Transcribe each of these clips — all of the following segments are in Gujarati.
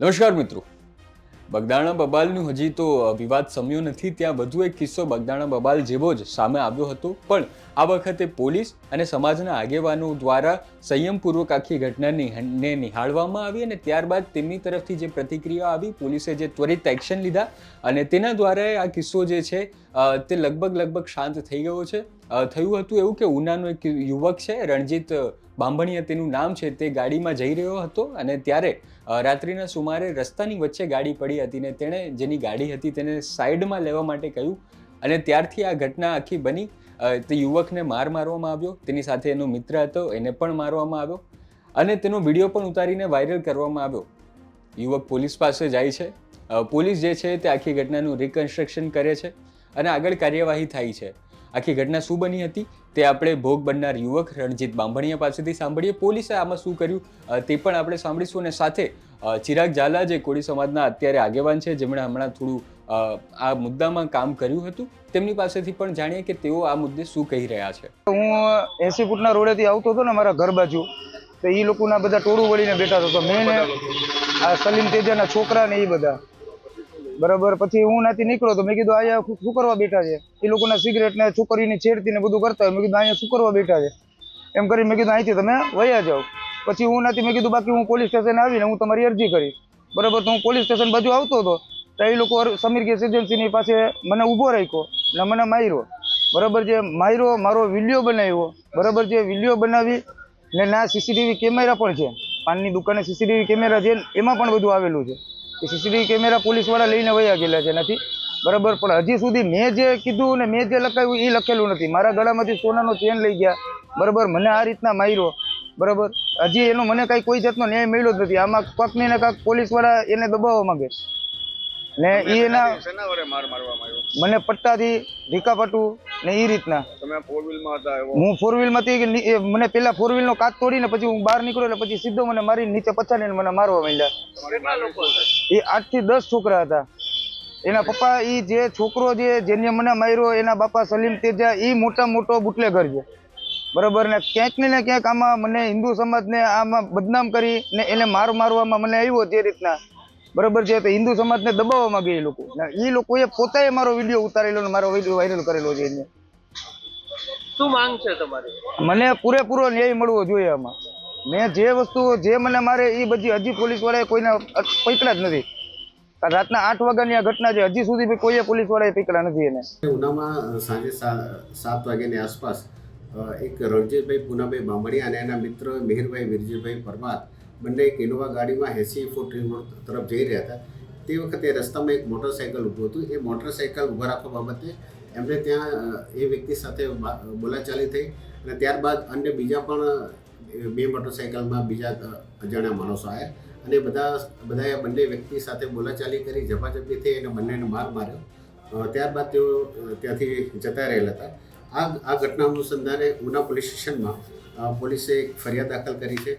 નમસ્કાર મિત્રો. બગદાણા બબાલનું હજી તો વિવાદ સમ્યો નથી. ત્યાં વધુ એક કિસ્સો બગદાણા બબાલ જેવો જ સામે આવ્યો હતો. પણ આ વખતે પોલીસ અને સમાજના આગેવાનો દ્વારા સંયમપૂર્વક આખી ઘટનાની નિહાળવામાં આવી અને ત્યારબાદ તેમની તરફથી જે પ્રતિક્રિયા આવી, પોલીસે જે ત્વરિત એક્શન લીધા અને તેના દ્વારા આ કિસ્સો જે છે તે લગભગ લગભગ શાંત થઈ ગયો છે. થયું હતું એવું કે ઉનાનો એક યુવક છે, રણજીત બાંભણીયા તેનું નામ છે તે ગાડીમાં જઈ રહ્યો હતો અને ત્યારે રાત્રિના સુમારે રસ્તાની વચ્ચે ગાડી પડી હતી ને તેણે જેની ગાડી હતી તેને સાઈડમાં લેવા માટે કહ્યું અને ત્યારથી આ ઘટના આખી બની. તે યુવકને માર મારવામાં આવ્યો, તેની સાથે એનો મિત્ર હતો, એને પણ મારવામાં આવ્યો અને તેનો વીડિયો પણ ઉતારીને વાયરલ કરવામાં આવ્યો. યુવક પોલીસ પાસે જાય છે. પોલીસ જે છે તે આખી ઘટનાનું રિકન્સ્ટ્રક્શન કરે છે અને આગળ કાર્યવાહી થાય છે. આખી ઘટના શું બની હતી તે આપણે ભોગ બનનાર યુવક રણજીત બાંભણિયા પાસેથી સાંભળીએ. પોલીસે આમાં શું કર્યું તે પણ આપણે સાંભળીશું અને સાથે ચિરાગ ઝાલા જે કોળી સમાજના અત્યારે આગેવાન છે, જેમણે હમણાં થોડું આ મુદ્દામાં કામ કર્યું હતું, તેમની પાસેથી પણ જાણીએ કે તેઓ આ મુદ્દે શું કહી રહ્યા છે. હું એસી ફૂટના રોડેથી આવતો હતો ને મારા ઘર બાજુ, તો એ લોકોના બધા ટોળું વળીને બેઠા હતો. મેં આ સલીમ તેજાના છોકરા ને એ બધા બરાબર, પછી હું નથી નીકળ્યો તો મેં કીધું અહીંયા શું કરવા બેઠા છે. એ લોકોના સિગરેટ ને છોકરીની છેડતી ને બધું કરતા હોય, મેં કીધું અહીંયા શું કરવા બેઠા છે. એમ કરી મેં કીધું, અહીંથી તમે વયા જાઓ. પછી હું નથી મેં કીધું, બાકી હું પોલીસ સ્ટેશન આવીને હું તમારી અરજી કરીશ. બરાબર, તો હું પોલીસ સ્ટેશન બાજુ આવતો હતો, તો એ લોકો સમીર ગેસ એજન્સીની પાસે મને ઊભો રાખ્યો ને મને માર્યો. બરાબર, જે માર્યો, મારો વીડિયો બનાવ્યો, બરાબર, જે વીડિયો બનાવી ને ના સીસીટીવી કેમેરા પણ છે. પાનની દુકાને સીસીટીવી કેમેરા છે એમાં પણ બધું આવેલું છે. એ સીસીટીવી કેમેરા પોલીસવાળા લઈને વયા ગયેલા છે નથી? બરાબર? પણ હજી સુધી મેં જે કીધું ને મેં જે લખાયું એ લખેલું નથી. મારા ગળામાંથી સોનાનો ચેન લઈ ગયા. બરાબર? મને આ રીતના માર્યો. બરાબર? હજી એનો મને કાંઈ કોઈ જાતનો ન્યાય મળ્યો જ નથી. આમાં કંઈક ને કાંક પોલીસવાળા એને દબાવવા માંગે. ને એના મને પટ્ટાથી ઢીકાપાટું ને એ રીતના. તમે ફોર વ્હીલમાં હતા એવો. હું ફોર વ્હીલમાંથી કે મને પેલા ફોર વ્હીલનો કાચ તોડીને પછી હું બહાર નીકળ્યો એટલે પછી સીધો મને મારી નીચે પછાડીને મને મારવા માંડ્યા. કેટલા લોકો એ આઠથી દસ છોકરા હતા. એના પપ્પા એ જે છોકરો જે જેને મને માર્યો એના બાપા સલીમ તેજા એ મોટા મોટો બુટલેગર છે. બરાબર? ને ક્યાંક ને ને ક્યાંક આમાં મને હિન્દુ સમાજને આમાં બદનામ કરી ને એને માર મારવામાં મને આવ્યો જે રીતના. બરાબર છે તો હિન્દુ સમાજને દબાવવા માંગે એ લોકો એ લોકોએ પોતાએ મારો વીડિયો ઉતારેલો ને મારો વીડિયો વાયરલ કરેલો છે એને. શું માંગ છે તમારી? મને પૂરેપૂરો ન્યાય મળવો જોઈએ આમાં. મેં જે વસ્તુ જે મને મારે એ બધી હજી પોલીસવાળાએ કોઈને પકડ્યા જ નથી. રાતના આઠ વાગ્યાની આ ઘટના છે હજી સુધી કોઈએ પોલીસ વાળાએ પકડ્યા નથી એને. ઉનામાં સાંજે સાત વાગ્યાની આસપાસ એક રણજીતભાઈ પૂનાભાઈ બામણિયા અને એના મિત્ર મિહિરભાઈ વિરજીભાઈ પરમાર બંને એક ઇનોવા ગાડીમાં એસી ફૂટ રિંગ રોડ તરફ જઈ રહ્યા હતા. તે વખતે રસ્તામાં એક મોટરસાયકલ ઊભું હતું. એ મોટરસાયકલ ઊભા રાખવા બાબતે એમને ત્યાં એ વ્યક્તિ સાથે બોલાચાલી થઈ અને ત્યારબાદ અન્ય બીજા પણ બે મોટરસાયકલમાં બીજા અજાણ્યા માણસો આવ્યા અને બધા, બધાએ બંને વ્યક્તિ સાથે બોલાચાલી કરી, ઝપાઝપી થઈ અને બંનેને માર માર્યો. ત્યારબાદ તેઓ ત્યાંથી જતા રહેલા હતા. આ આ ઘટના અનુસંધાને ઉના પોલીસ સ્ટેશનમાં પોલીસે એક ફરિયાદ દાખલ કરી છે.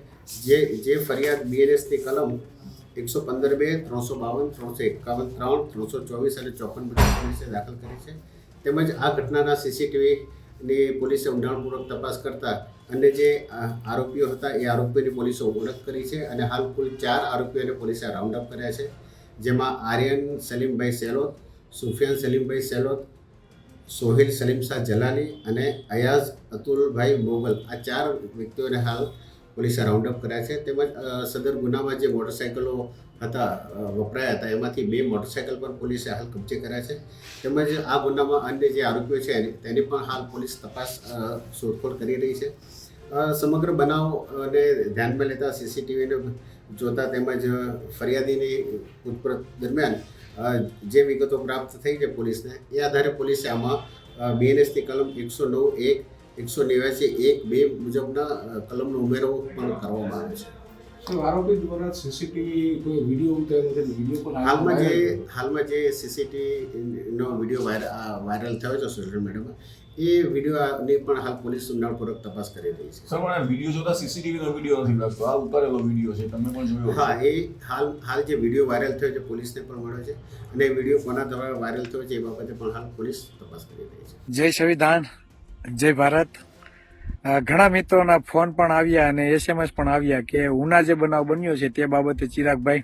જે જે ફરિયાદ બીએનએસની કલમ એકસો પંદર બે, ત્રણસો બાવન, ત્રણસો એકાવન, ત્રણ, ત્રણસો ચોવીસ અને ચોપન મુજબ પોલીસે દાખલ કરી છે. તેમજ આ ઘટનાના સીસીટીવીની પોલીસે ઊંડાણપૂર્વક તપાસ કરતા અને જે આરોપીઓ હતા, એ આરોપીઓની પોલીસે ઓળખ કરી છે અને હાલ કુલ ચાર આરોપીઓને પોલીસે રાઉન્ડ અપ કર્યા છે. જેમાં આર્યન સલીમભાઈ સેલોત, સુફિયાન સલીમભાઈ સેલોત, સોહિલ સલીમ શાહ જલાલી અને અયાઝ અતુલભાઈ મોગલ આ ચાર વ્યક્તિઓને હાલ પોલીસે રાઉન્ડ અપ કર્યા છે. તેમજ સદર ગુનામાં જે મોટરસાયકલો હતા વપરાયા હતા, એમાંથી બે મોટરસાયકલ પણ પોલીસે હાલ કબજે કર્યા છે. તેમજ, આ ગુનામાં અન્ય જે આરોપીઓ છે તેની પણ હાલ પોલીસ તપાસ શોધખોળ કરી રહી છે. સમગ્ર બનાવને ધ્યાનમાં લેતા સીસીટીવીને જોતા તેમજ ફરિયાદીની પૂછપરછ દરમિયાન જે વિગતો પ્રાપ્ત થઈ છે પોલીસને, એ આધારે પોલીસે આમાં બીએનએસની કલમ એકસો નવ એક એકસો નેવ્યાસી એક બે મુજબના કલમનો ઉમેરો પણ કરવામાં આવે છે. આરોપી દ્વારા સીસીટીવી કોઈ વીડિયો વીડિયો પણ હાલમાં જે હાલમાં જે સીસીટીવીનો વીડિયો વાયરલ થયો છે સોશિયલ મીડિયામાં એ વિડીયોની પણ હાલ પોલીસ ઊંડાણપૂર્વક તપાસ કરી રહી છે. સર મને વીડિયો જોતા સીસીટીવીનો વીડિયો નથી લાગતો. આ ઉતારેલો વીડિયો છે. તમે પણ જોયો હા એ હાલ હાલ જે વીડિયો વાયરલ થયો છે પોલીસને પણ મળ્યો છે. અને વીડિયો કોના દ્વારા વાયરલ થયો છે એ બાબતે પણ હાલ પોલીસ તપાસ કરી રહી છે. જય સંવિધાન. જય ભારત. ઘણા મિત્રોના ફોન પણ આવ્યા અને એસએમએસ પણ આવ્યા કે ઉના જે બનાવ બન્યો છે તે બાબતે ચિરાગભાઈ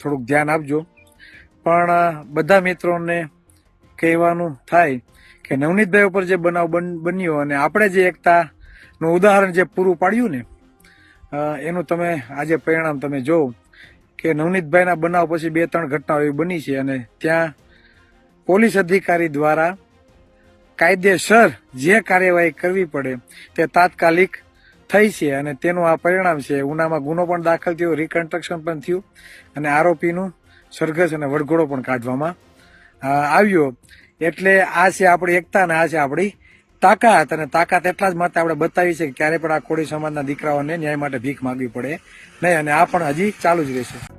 થોડુંક ધ્યાન આપજો. પણ બધા મિત્રોને કહેવાનું થાય કે નવનીતભાઈ ઉપર જે બનાવ બન- બન્યો અને આપણે જે એકતાનું ઉદાહરણ જે પૂરું પાડ્યું ને એનું તમે આજે પરિણામ તમે જોવો કે નવનીતભાઈના બનાવ પછી બે ત્રણ ઘટનાઓ એવી બની છે અને ત્યાં પોલીસ અધિકારી દ્વારા કાયદેસર જે કાર્યવાહી કરવી પડે તે તાત્કાલિક થઈ છે અને તેનું આ પરિણામ છે. ઉનામાં ગુનો પણ દાખલ થયો રિકન્સ્ટ્રક્શન પણ થયું અને આરોપીનું સરઘસ અને વડઘોડો પણ કાઢવામાં આવ્યો. એટલે આ છે આપણી એકતા અને આ છે આપણી તાકાત અને તાકાત એટલા જ માટે આપણે બતાવી છે કે ક્યારે પણ આ કોળી સમાજના દીકરાઓને ન્યાય માટે ભીખ માંગવી પડે નહીં અને આ પણ હજી ચાલુ જ રહેશે.